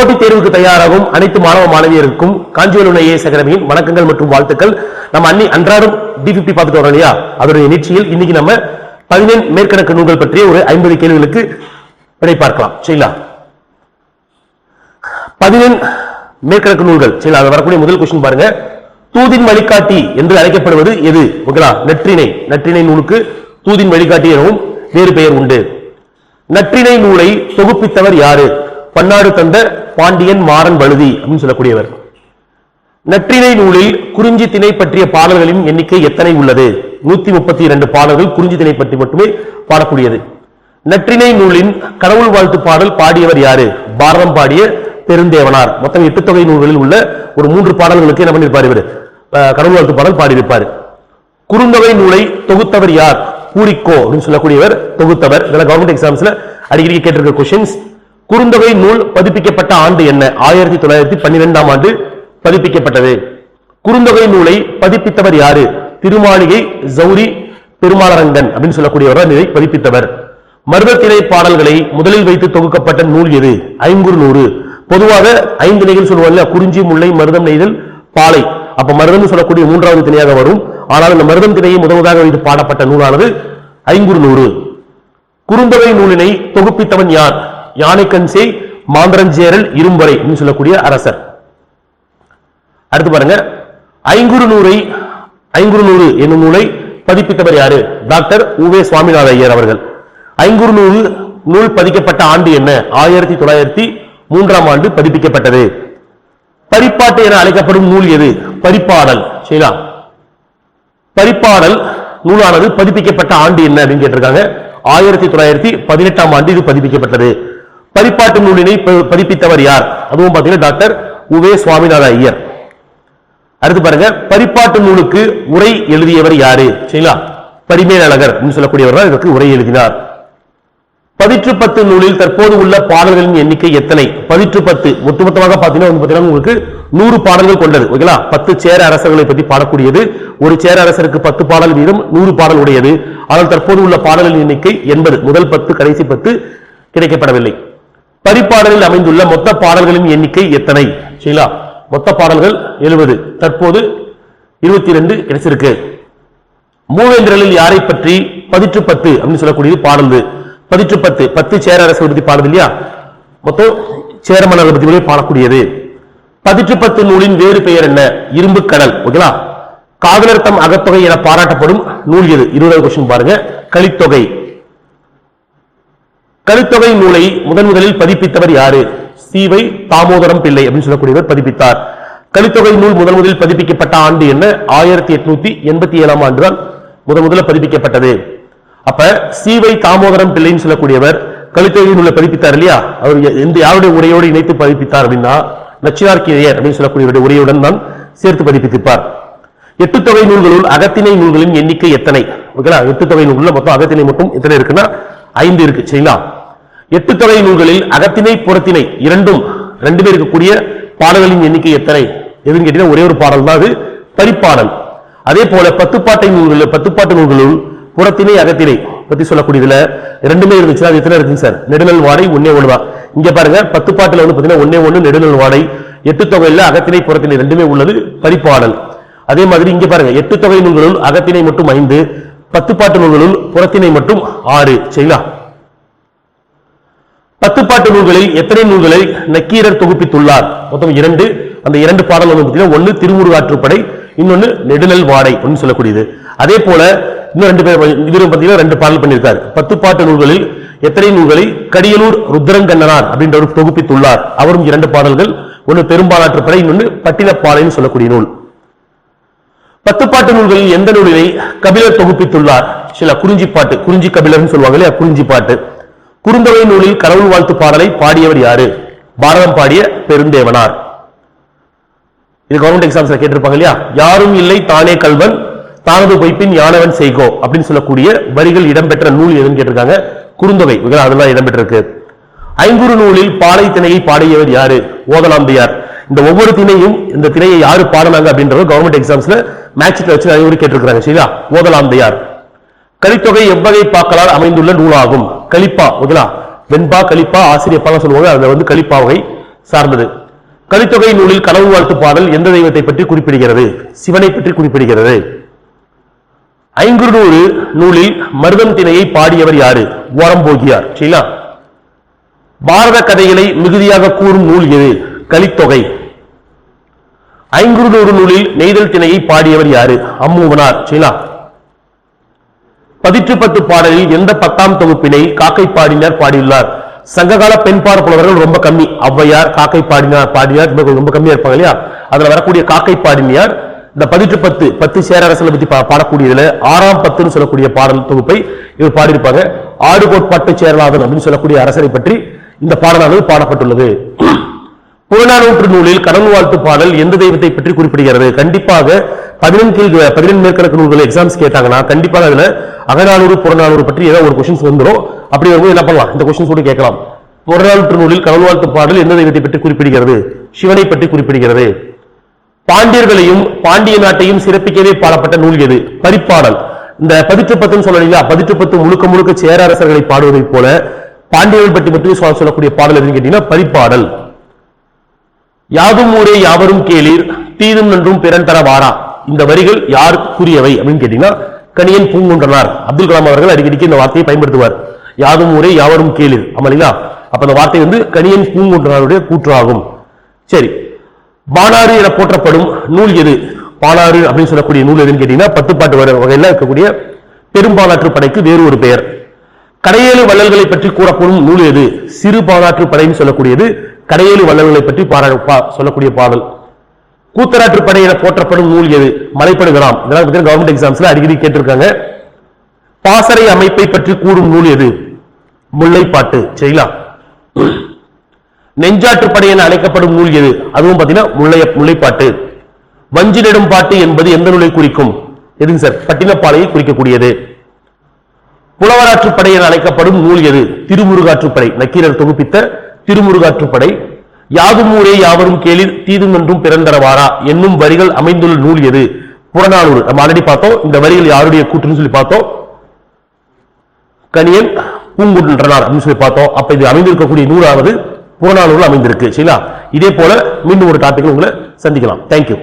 போட்டித் தேர்வுக்கு தயாராகும் அனைத்து மாணவ மாணவியருக்கும் காஞ்சிபுரம் ஐஏஎஸ் அகாடமியின் வணக்கங்கள் மற்றும் வாழ்த்துக்கள். நம்ம அன்னி அன்றாடம் டி பிப்டி பார்த்துட்டு வரோம் இல்லையா? அதோடைய நிகழ்ச்சியில் இன்னைக்கு நம்ம பதினேழு மேற்கணக்கு நூல்கள் பற்றிய ஒரு ஐம்பது கேள்விகளுக்கு விடை பார்க்கலாம். சரிங்களா? பதினேழு மேற்கணக்கு நூல்கள். சரிங்களா? அது வரக்கூடிய முதல் கொஸ்டின் பாருங்க. தூதின் வழிகாட்டி என்று அழைக்கப்படுவது எது? ஓகேங்களா நற்றினை நற்றினை நூலுக்கு தூதின் வழிகாட்டி எனவும் வேறு பெயர் உண்டு. நற்றினை நூலை தொகுப்பித்தவர் யாரு? பன்னாடு தந்த பாண்டியன் மாறன் வழுதி அப்படின்னு சொல்லக்கூடியவர். நற்றிணை நூலில் குறிஞ்சி திணை பற்றிய பாடல்களின் எண்ணிக்கை எத்தனை உள்ளது? நூத்தி முப்பத்தி இரண்டு பாடல்கள் குறிஞ்சி திணை பற்றி மட்டுமே பாடக்கூடியது. நற்றிணை நூலின் கடவுள் வாழ்த்து பாடல் பாடியவர் யாரு? பாரதம் பாடிய பெருந்தேவனார். மொத்தம் எட்டு தொகை நூல்களில் உள்ள ஒரு மூன்று பாடல்களுக்கு என்ன பண்ணியிருப்பார் இவர்? கடவுள் வாழ்த்து பாடல் பாடியிருப்பார். குறுந்தொகை நூலை தொகுத்தவர் யார்? பூரிக்கோ அப்படின்னு சொல்லக்கூடியவர் தொகுத்தவர். இதெல்லாம் கவர்மெண்ட் எக்ஸாம்ஸ்ல அடிக்கடி கேட்டிருக்க கொஸ்டின்ஸ் குறுந்தொகை நூல் பதிப்பிக்கப்பட்ட ஆண்டு என்ன? ஆயிரத்தி தொள்ளாயிரத்தி பன்னிரெண்டாம் ஆண்டு பதிப்பிக்கப்பட்டது. குறுந்தொகை நூலை பதிப்பித்தவர் யாரு? திருமாளிகை ஜௌரி பெருமாளரங்கன் அப்படின்னு சொல்லக்கூடியவர் இதை பதிப்பித்தவர். மருதத்திரை பாடல்களை முதலில் வைத்து தொகுக்கப்பட்ட நூல் எது? ஐங்குறு நூறு. பொதுவாக ஐந்து நிலைகள் சொல்லுவாங்க குறிஞ்சி முல்லை மருதம் நெய்தல் பாலை. அப்ப மருதம் சொல்லக்கூடிய மூன்றாவது திணையாக வரும். ஆனால் இந்த மருதம் திணையை முதலாவதாக வைத்து பாடப்பட்ட நூலானது ஐங்குறு நூறு. குறுந்தொகை நூலினை தொகுப்பித்தவன் யார்? யானைக்கன்சே மாந்திரஞ்சேரல் இரும்பறை சொல்லக்கூடிய அரசர். அடுத்து பாருங்க ஐங்குறு நூறை ஐங்குறு நூறு என்னும் நூலை பதிப்பித்தவர் யாரு? டாக்டர் உவே சுவாமிநாத ஐயர் அவர்கள். ஐங்குறு நூறு நூல் பதிக்கப்பட்ட ஆண்டு என்ன? ஆயிரத்தி தொள்ளாயிரத்தி மூன்றாம் ஆண்டு பதிப்பிக்கப்பட்டது. பரிப்பாட்டு என அழைக்கப்படும் நூல் எது? பரிப்பாடல். சரிங்களா? பரிப்பாடல் நூலானது பதிப்பிக்கப்பட்ட ஆண்டு என்ன அப்படின்னு கேட்டிருக்காங்க. ஆயிரத்தி தொள்ளாயிரத்தி பதினெட்டாம் ஆண்டு இது பதிப்பிக்கப்பட்டது. பரிப்பாட்டு நூலினை ப- பதிப்பித்தவர் யார்? அதுவும் பாத்தீங்கன்னா டாக்டர் உவே சுவாமிநாத ஐயர். அடுத்து பாருங்க பரிப்பாட்டு நூலுக்கு உரை எழுதியவர் யாரு? சரிங்களா? பரிமேலழகர் சொல்லக்கூடியவர் தான் இதற்கு உரை எழுதினார். பதிற்று பத்து நூலில் தற்போது உள்ள பாடல்களின் எண்ணிக்கை எத்தனை? பதிற்று பத்து. ஒட்டுமொத்தமாக பார்த்தீங்கன்னா வந்து பார்த்தீங்கன்னா உங்களுக்கு நூறு பாடல்கள் கொண்டது. ஓகேங்களா? பத்து சேர அரசர்களை பற்றி பாடக்கூடியது. ஒரு சேர அரசருக்கு பத்து பாடல் வீதம் நூறு பாடல் உடையது. ஆனால் தற்போது உள்ள பாடல்களின் எண்ணிக்கை எண்பது. முதல் பத்து கடைசி பத்து கிடைக்கப்படவில்லை. பரிப்பாடலில் அமைந்துள்ள மொத்த பாடல்களின் எண்ணிக்கை எத்தனை? சரிங்களா? மொத்த பாடல்கள் எழுபது. தற்போது இருபத்தி ரெண்டு கிடைச்சிருக்கு. மூவேந்திரலில் யாரை பற்றி பதிற்று பத்து அப்படின்னு சொல்லக்கூடியது பாடல் பதிற்று பத்து பத்து சேர அரசை பத்தி பாடுது இல்லையா? மொத்தம் சேர மன்னரை பத்தி பாடக்கூடியது. பதிற்று பத்து நூலின் வேறு பெயர் என்ன? இரும்பு கடல். ஓகேங்களா காதலர்த்தம் அகத்தொகை என பாராட்டப்படும் நூல் எது? இருபதாவது கொஸ்டின் பாருங்க. கலித்தொகை. கலித்தொகை நூலை முதன் முதலில் பதிப்பித்தவர் யாரு? சீவை தாமோதரம் பிள்ளை அப்படின்னு சொல்லக்கூடியவர் பதிப்பித்தார். கலித்தொகை நூல் முதன் முதலில் பதிப்பிக்கப்பட்ட ஆண்டு என்ன? ஆயிரத்தி எட்நூத்தி எண்பத்தி ஏழாம் ஆண்டு தான் முதன் முதல்ல பதிப்பிக்கப்பட்டது. அப்ப சீவை தாமோதரம் பிள்ளைன்னு சொல்லக்கூடியவர் கலித்தொகை நூலை பதிப்பித்தார் இல்லையா? அவர் எந்த யாருடைய உரையோடு இணைத்து பதிப்பித்தார் அப்படின்னா நச்சினார்கிழையர் அப்படின்னு சொல்லக்கூடியவருடைய உரையுடன் தான் சேர்த்து பதிப்பித்திருப்பார். எட்டு தொகை நூல்களுள் அகத்திணை நூல்களின் எண்ணிக்கை எத்தனை? ஓகேங்களா எட்டு தொகை நூல்கள் மொத்தம் அகத்திணை மட்டும் எத்தனை இருக்குன்னா? ஐந்து இருக்கு சரிங்களா? எட்டு தொகை நூல்களில் அகத்திணை புறத்தினை இரண்டும் ரெண்டுமே இருக்கக்கூடிய பாடல்களின் எண்ணிக்கை எத்தனை? எதுன்னு கேட்டீங்கன்னா ஒரே ஒரு பாடல் தான் அது பரிப்பாடல். அதே போல பத்துப்பாட்டை நூல்கள் பத்துப்பாட்டு நூல்களுள் புறத்திணை அகத்திணை பத்தி சொல்லக்கூடியதுல ரெண்டுமே இருந்துச்சுன்னா அது எத்தனை இருக்குங்க சார்? நெடுநல் வாடை ஒன்னே ஒண்ணுதான் இங்க பாருங்க பத்து பாட்டுல வந்து பாத்தீங்கன்னா ஒன்னே ஒண்ணு நெடுநல் வாடை எட்டு தொகையில அகத்திணை புறத்திணை ரெண்டுமே உள்ளது பரிப்பாடல். அதே மாதிரி இங்க பாருங்க எட்டு தொகை நூல்களுள் அகத்திணை மட்டும் ஐந்து பத்து பாட்டு நூல்களுள் புறத்திணை மட்டும் ஆறு சரிங்களா? பத்து பாட்டு நூல்களில் எத்தனை நூல்களை நக்கீரர் தொகுப்பித்துள்ளார்? மொத்தம் இரண்டு. அந்த இரண்டு பாடல் வந்து பார்த்தீங்கன்னா ஒன்னு திருமுருகாற்றுப்படை இன்னொன்னு நெடுநல் வாடை ஒன்னு சொல்லக்கூடியது. அதே போல இன்னும் ரெண்டு பேர் இவரும் பார்த்தீங்கன்னா ரெண்டு பாடல் பண்ணியிருக்காரு. பத்து பாட்டு நூல்களில் எத்தனை நூல்களை கடியலூர் ருத்ரங்கண்ணனார் அப்படின்றவர் தொகுப்பித்துள்ளார். அவரும் இரண்டு பாடல்கள் ஒன்னு பெரும்பாலாற்றுப்படை இன்னொன்னு பட்டினப்பாளைன்னு சொல்லக்கூடிய நூல். பத்துப்பாட்டு நூல்களில் எந்த நூலினை கபிலர் தொகுப்பித்துள்ளார்? சில குறிஞ்சிப்பாட்டு குறிஞ்சி கபிலர்னு சொல்லுவாங்க இல்லையா? குறிஞ்சிப்பாட்டு குறுந்தொகை நூலில் கடவுள் வாழ்த்து பாடலை பாடியவர் யாரு? பாரதம் பாடிய பெருந்தேவனார். இது கவர்மெண்ட் எக்ஸாம்ஸ்ல கேட்டிருப்பாங்க இல்லையா? யாரும் இல்லை தானே கல்வன் தானது பொய்ப்பின் யானவன் செய்கோ அப்படின்னு சொல்லக்கூடிய வரிகள் இடம்பெற்ற நூல் எதுன்னு கேட்டிருக்காங்க? குறுந்தொகை. அதெல்லாம் இடம்பெற்றிருக்கு. ஐங்குறு நூலில் பாலை திணையை பாடியவர் யாரு? ஓதலாம்பியார். இந்த ஒவ்வொரு திணையும் இந்த திணையை யாரு பாடினாங்க அப்படின்றது கவர்மெண்ட் எக்ஸாம்ஸ்ல மேட்ச்ல வச்சு நிறைய பேர் சரியா? ஓதலாம்பியார். கலித்தொகை எவ்வகை பாக்களால் அமைந்துள்ள நூலாகும். கலிப்பா ஓகேலா வெண்பா கலிப்பா ஆசிரியப்பாலாம் சொல்லுவாங்க. அதுல வந்து கலிப்பா வகை சார்ந்தது. கலித்தொகை நூலில் கனவு வாழ்த்து பாடல் எந்த தெய்வத்தை பற்றி குறிப்பிடுகிறது? சிவனை பற்றி குறிப்பிடுகிறது. ஐங்குறுநூறு நூலில் மருதம் திணையை பாடியவர் யாரு? ஓரம்போகியார் சரிங்களா? பாரத கதைகளை மிகுதியாக கூறும் நூல் எது? கலித்தொகை. ஐங்குறுநூறு நூலில் நெய்தல் திணையை பாடியவர் யாரு? அம்மூவனார். சரிங்களா? பதிற்று பத்து பாடலில் எந்த பத்தாம் தொகுப்பினை காக்கை பாடினார் பாடியுள்ளார்? சங்ககால பெண் பாட புலவர்கள் ரொம்ப கம்மி. ஔவையார் காக்கை பாடினார். பாடினார் ரொம்ப- ரொம்ப கம்மியா இருப்பாங்க இல்லையா? அதுல வரக்கூடிய காக்கை பாடினியார் இந்த பதிற்று பத்து பத்து சேரரசனை பத்தி பாடக்கூடியதுல ஆறாம் பத்துன்னு சொல்லக்கூடிய பாடல் தொகுப்பை இவர் பாடியிருப்பாங்க. ஆடு கோட்பாட்டு சேரலாதன் அப்படின்னு சொல்லக்கூடிய அரசரை பற்றி இந்த பாடலானது பாடப்பட்டுள்ளது. புறநானூற்று நூலில் கடவுள் வாழ்த்து பாடல் எந்த தெய்வத்தை பற்றி குறிப்பிடுகிறது? கண்டிப்பாக பதினெண் கீழ் பதினெண் மேற்கணக்கு நூல்கள் எக்ஸாம்ஸ் கேட்டாங்கன்னா கண்டிப்பாக அதுல அகநானூறு புறநானூறு பற்றி ஏதோ ஒரு கொஸ்டின்ஸ் வந்துடும். அப்படி வரும்போது என்ன பண்ணலாம்? இந்த கொஸ்டின்ஸ் கூட கேட்கலாம். புறநானூற்று நூலில் கடவுள் வாழ்த்து பாடல் எந்த தெய்வத்தை பற்றி குறிப்பிடுகிறது? சிவனை பற்றி குறிப்பிடுகிறது. பாண்டியர்களையும் பாண்டிய நாட்டையும் சிறப்பிக்கவே பாடப்பட்ட நூல் எது? பரிப்பாடல். இந்த பதிற்று பத்துன்னு சொல்லலைங்களா பதிற்று பத்து முழுக்க முழுக்க சேர அரசர்களை பாடுவதைப் போல பாண்டியர்கள் பற்றி மட்டுமே சொல்ல- சொல்லக்கூடிய பாடல் எதுன்னு கேட்டீங்கன்னா பரிப்பாடல். யாதும் ஊரே யாவரும் கேளீர் தீதும் நன்றும் பிறன் தர வாரா. இந்த வரிகள் யார் கூறியவை அப்படின்னு கேட்டீங்கன்னா கணியன் பூங்குன்றனார். அப்துல் கலாம் அவர்கள் அடிக்கடிக்கு இந்த வார்த்தையை பயன்படுத்துவார். யாதும் ஊரே யாவரும் கேளு ஆமாங்களா அப்ப அந்த வார்த்தை வந்து கணியன் பூங்குன்றனாருடைய கூற்றாகும். சரி. பானாறு என போற்றப்படும் நூல் எது? பாலாறு அப்படின்னு சொல்லக்கூடிய நூல் எதுன்னு கேட்டீங்கன்னா பத்துப்பாட்டு வர வகையில் இருக்கக்கூடிய பெரும்பாலாற்று படைக்கு வேறு ஒரு பெயர். கடையேழு வள்ளல்களை பற்றி கூறப்படும் நூல் எது? சிறு பாலாற்று படைன்னு சொல்லக்கூடியது கடையேழு வள்ளல்களை பற்றி பாரா- பா- சொல்லக்கூடிய பாடல். கூத்தராற்று படையில என போற்றப்படும் நூல் எது? மலைப்படுகிறாம் இதெல்லாம் பார்த்தீங்கன்னா கவர்மெண்ட் எக்ஸாம்ஸ்ல அடிக்கடி கேட்டிருக்காங்க. பாசறை அமைப்பை பற்றி கூடும் நூல் எது? முல்லைப்பாட்டு. சரிங்களா? நெஞ்சாற்று படை என அழைக்கப்படும் நூல் எது? அதுவும் பாத்தீங்கன்னா முல்லை முல்லைப்பாட்டு. வஞ்சி பாட்டு என்பது எந்த நூலை குறிக்கும்? எதுங்க சார்? பட்டினப்பாளையை குறிக்கக்கூடியது. புலவராற்றுப்படை என அழைக்கப்படும் நூல் எது? திருமுருகாற்றுப்படை நக்கீரர் தொகுப்பித்த திருமுருகாற்றுப்படை யாதும் ஊரே யாவரும் கேளிர் தீதும் என்றும் பிறந்தரவாரா? என்னும் வரிகள் அமைந்துள்ள நூல் எது? புறநானூறு. நம்ம ஆல்ரெடி பார்த்தோம். இந்த வரிகள் யாருடைய கூற்றுன்னு சொல்லி பார்த்தோம். கனியன் பூங்குன்றனார் அப்படின்னு சொல்லி பார்த்தோம். அப்ப இது அமைந்திருக்கக்கூடிய நூலாவது புறநானூறு அமைந்திருக்கு. சரிங்களா? இதே போல மீண்டும் ஒரு டாபிக் உங்களை சந்திக்கலாம். தேங்க்யூ